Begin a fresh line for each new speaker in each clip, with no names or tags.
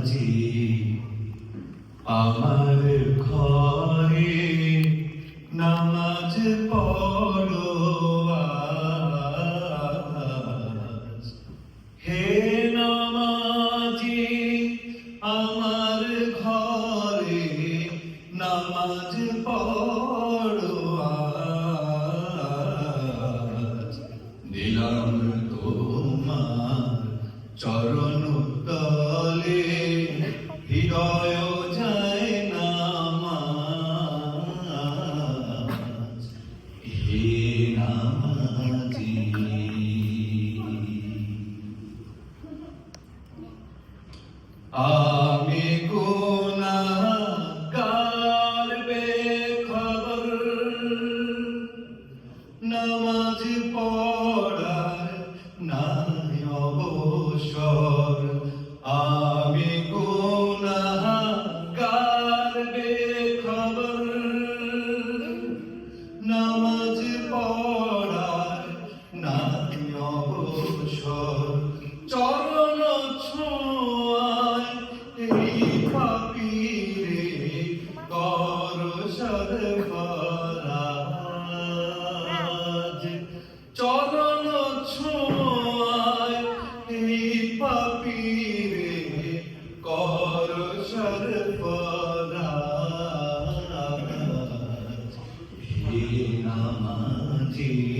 নামাজি আমার ঘরে নামাজ পড়ো হে নামাজি আমার ঘরে অবসর। চরণ ছোঁয়ায় এই পাপিরে কর সরফরাজ চরণ ছোঁয়ায় এই পাপিরে কর সরফরাজ হে নামাজি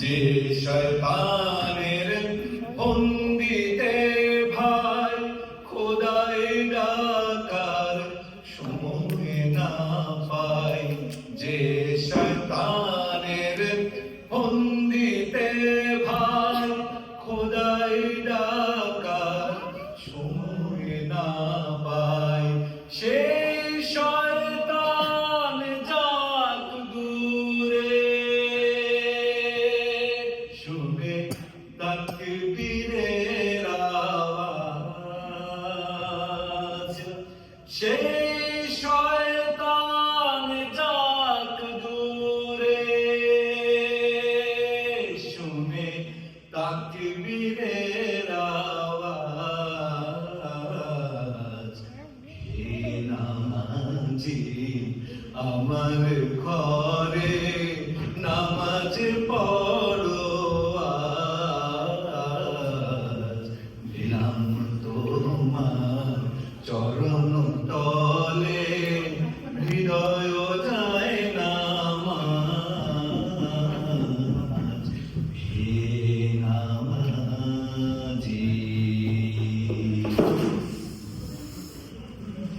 যে শয়তানের বন্দিতে ভাই খোদাই ডাকার সময় না যে সেই শয়তান যাক দূরে শুনে হে আমার ঘরে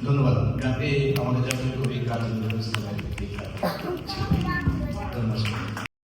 ধন্যবাদ। যাতে আমাদের যাতে খুবই কাজ ধন্যবাদ।